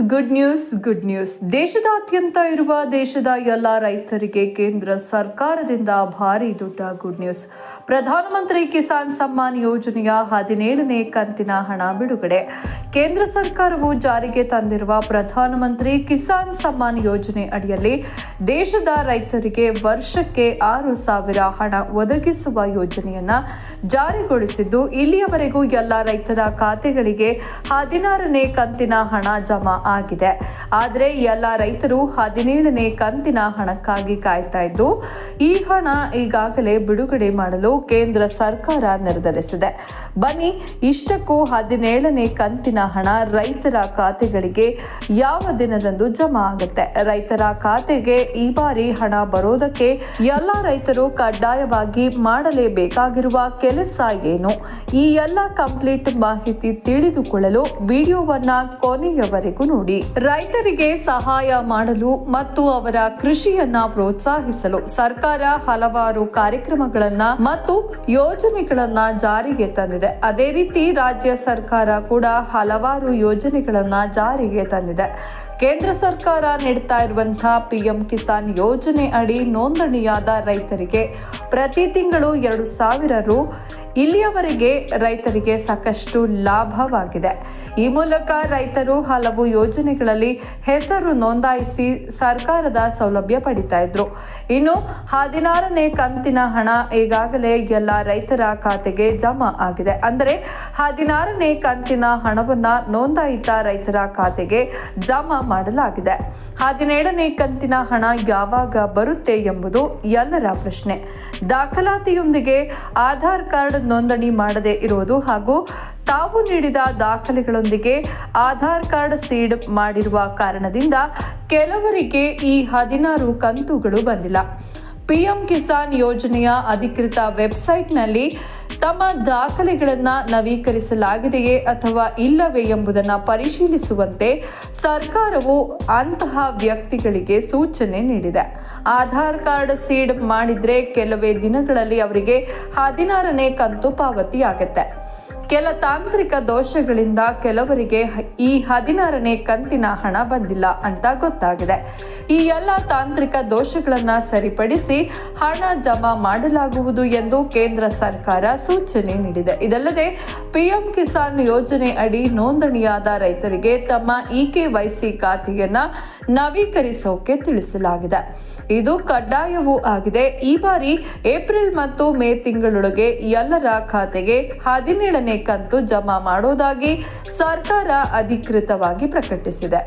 Good news good news ದೇಶದಾದ್ಯಂತ ಇರುವ ದೇಶದ ಎಲ್ಲ ರೈತರಿಗೆ ಕೇಂದ್ರ ಸರ್ಕಾರದಿಂದ ಭಾರಿ ದೊಡ್ಡ ಗುಡ್ ನ್ಯೂಸ್ ಪ್ರಧಾನಮಂತ್ರಿ ಕಿಸಾನ್ ಸಮ್ಮಾನ್ ಯೋಜನೆಯ ಹದಿನೇಳನೇ ಕಂತಿನ ಹಣ ಬಿಡುಗಡೆ. ಕೇಂದ್ರ ಸರ್ಕಾರವು ಜಾರಿಗೆ ತಂದಿರುವ ಪ್ರಧಾನಮಂತ್ರಿ ಕಿಸಾನ್ ಸಮ್ಮಾನ್ ಯೋಜನೆ ಅಡಿಯಲ್ಲಿ ದೇಶದ ರೈತರಿಗೆ ವರ್ಷಕ್ಕೆ ಆರು ಸಾವಿರ ಹಣ ಒದಗಿಸುವ ಯೋಜನೆಯನ್ನು ಜಾರಿಗೊಳಿಸಿದ್ದು, ಇಲ್ಲಿಯವರೆಗೂ ಎಲ್ಲ ರೈತರ ಖಾತೆಗಳಿಗೆ ಹದಿನಾರನೇ ಕಂತಿನ ಹಣ ಜಮಾ ಆಗಿದೆ. ಆದರೆ ಎಲ್ಲ ರೈತರು ಹದಿನೇಳನೇ ಕಂತಿನ ಹಣಕ್ಕಾಗಿ ಕಾಯ್ತಾ ಇದ್ದು, ಈ ಹಣ ಈಗಾಗಲೇ ಬಿಡುಗಡೆ ಮಾಡಲು ಕೇಂದ್ರ ಸರ್ಕಾರ ನಿರ್ಧರಿಸಿದೆ. ಬನ್ನಿ, ಇಷ್ಟಕ್ಕೂ ಹದಿನೇಳನೇ ಕಂತಿನ ಹಣ ರೈತರ ಖಾತೆಗಳಿಗೆ ಯಾವ ದಿನದಂದು ಜಮಾ ಆಗುತ್ತೆ? ರೈತರ ಖಾತೆಗೆ ಈ ಬಾರಿ ಹಣ ಬರೋದಕ್ಕೆ ಎಲ್ಲ ರೈತರು ಕಡ್ಡಾಯವಾಗಿ ಮಾಡಲೇಬೇಕಾಗಿರುವ ಕೆಲಸ ಏನು? ಈ ಎಲ್ಲ ಕಂಪ್ಲೀಟ್ ಮಾಹಿತಿ ತಿಳಿದುಕೊಳ್ಳಲು ವಿಡಿಯೋವನ್ನ ಕೊನೆಯವರೆಗೂ ನೋಡಿ ರೈತರಿಗೆ ಸಹಾಯ ಮಾಡಲು ಮತ್ತು ಅವರ ಕೃಷಿಯನ್ನ ಪ್ರೋತ್ಸಾಹಿಸಲು ಸರ್ಕಾರ ಹಲವಾರು ಕಾರ್ಯಕ್ರಮಗಳನ್ನ ಮತ್ತು ಯೋಜನೆಗಳನ್ನ ಜಾರಿಗೆ ತಂದಿದೆ. ಅದೇ ರೀತಿ ರಾಜ್ಯ ಸರ್ಕಾರ ಕೂಡ ಹಲವಾರು ಯೋಜನೆಗಳನ್ನ ಜಾರಿಗೆ ತಂದಿದೆ. ಕೇಂದ್ರ ಸರ್ಕಾರ ನೀಡ್ತಾ ಇರುವಂತಹ ಪಿಎಂ ಕಿಸಾನ್ ಯೋಜನೆ ಅಡಿ ನೋಂದಣಿಯಾದ ರೈತರಿಗೆ ಪ್ರತಿ ತಿಂಗಳು ಎರಡು ಸಾವಿರ ರು ಇಲ್ಲಿಯವರೆಗೆ ರೈತರಿಗೆ ಸಾಕಷ್ಟು ಲಾಭವಾಗಿದೆ. ಈ ಮೂಲಕ ರೈತರು ಹಲವು ಯೋಜನೆಗಳಲ್ಲಿ ಹೆಸರು ನೋಂದಾಯಿಸಿ ಸರ್ಕಾರದ ಸೌಲಭ್ಯ ಪಡಿತಾ ಇದ್ರು. ಇನ್ನು ಹದಿನಾರನೇ ಕಂತಿನ ಹಣ ಈಗಾಗಲೇ ಎಲ್ಲ ರೈತರ ಖಾತೆಗೆ ಜಮಾ ಆಗಿದೆ. ಅಂದರೆ ಹದಿನಾರನೇ ಕಂತಿನ ಹಣವನ್ನ ನೋಂದಾಯಿತ ರೈತರ ಖಾತೆಗೆ ಜಮಾ ಮಾಡಲಾಗಿದೆ. ಹದಿನೇಳನೇ ಕಂತಿನ ಹಣ ಯಾವಾಗ ಬರುತ್ತೆ ಎಂಬುದು ಎಲ್ಲರ ಪ್ರಶ್ನೆ. ದಾಖಲಾತಿಯೊಂದಿಗೆ ಆಧಾರ್ ಕಾರ್ಡ್ ನೋಂದಣಿ ಮಾಡದೇ ಇರುವುದು ಹಾಗೂ ತಾವು ನೀಡಿದ ದಾಖಲೆಗಳೊಂದಿಗೆ ಆಧಾರ್ ಕಾರ್ಡ್ ಸೀಡ್ ಮಾಡಿರುವ ಕಾರಣದಿಂದ ಕೆಲವರಿಗೆ ಈ ಹದಿನಾರು ಕಂತುಗಳು ಬಂದಿಲ್ಲ. ಪಿಎಂ ಕಿಸಾನ್ ಯೋಜನೆಯ ಅಧಿಕೃತ ವೆಬ್ಸೈಟ್ನಲ್ಲಿ ತಮ್ಮ ದಾಖಲೆಗಳನ್ನು ನವೀಕರಿಸಲಾಗಿದೆಯೇ ಅಥವಾ ಇಲ್ಲವೇ ಎಂಬುದನ್ನು ಪರಿಶೀಲಿಸುವಂತೆ ಸರ್ಕಾರವು ಅಂತಹ ವ್ಯಕ್ತಿಗಳಿಗೆ ಸೂಚನೆ ನೀಡಿದೆ. ಆಧಾರ್ ಕಾರ್ಡ್ ಸೀಡ್ ಮಾಡಿದರೆ ಕೆಲವೇ ದಿನಗಳಲ್ಲಿ ಅವರಿಗೆ ಹದಿನಾರನೇ ಕಂತು ಪಾವತಿಯಾಗುತ್ತೆ. ಕೆಲ ತಾಂತ್ರಿಕ ದೋಷಗಳಿಂದ ಕೆಲವರಿಗೆ ಈ ಹದಿನಾರನೇ ಕಂತಿನ ಹಣ ಬಂದಿಲ್ಲ ಅಂತ ಗೊತ್ತಾಗಿದೆ. ಈ ಎಲ್ಲ ತಾಂತ್ರಿಕ ದೋಷಗಳನ್ನು ಸರಿಪಡಿಸಿ ಹಣ ಜಮಾ ಮಾಡಲಾಗುವುದು ಎಂದು ಕೇಂದ್ರ ಸರ್ಕಾರ ಸೂಚನೆ ನೀಡಿದೆ. ಇದಲ್ಲದೆ ಪಿಎಂ ಕಿಸಾನ್ ಯೋಜನೆ ಅಡಿ ನೋಂದಣಿಯಾದ ರೈತರಿಗೆ ತಮ್ಮ ಇ ಕೆ ವೈ ಸಿ ಖಾತೆಯನ್ನ ನವೀಕರಿಸೋಕೆ ತಿಳಿಸಲಾಗಿದೆ. ಇದು ಕಡ್ಡಾಯವೂ ಆಗಿದೆ. ಈ ಬಾರಿ ಏಪ್ರಿಲ್ ಮತ್ತು ಮೇ ತಿಂಗಳೊಳಗೆ ಎಲ್ಲರ ಖಾತೆಗೆ ಹದಿನೇಳನೇ ಕಂತು ಜಮಾ ಮಾಡೋದಾಗಿ ಸರ್ಕಾರ ಅಧಿಕೃತವಾಗಿ ಪ್ರಕಟಿಸಿದೆ.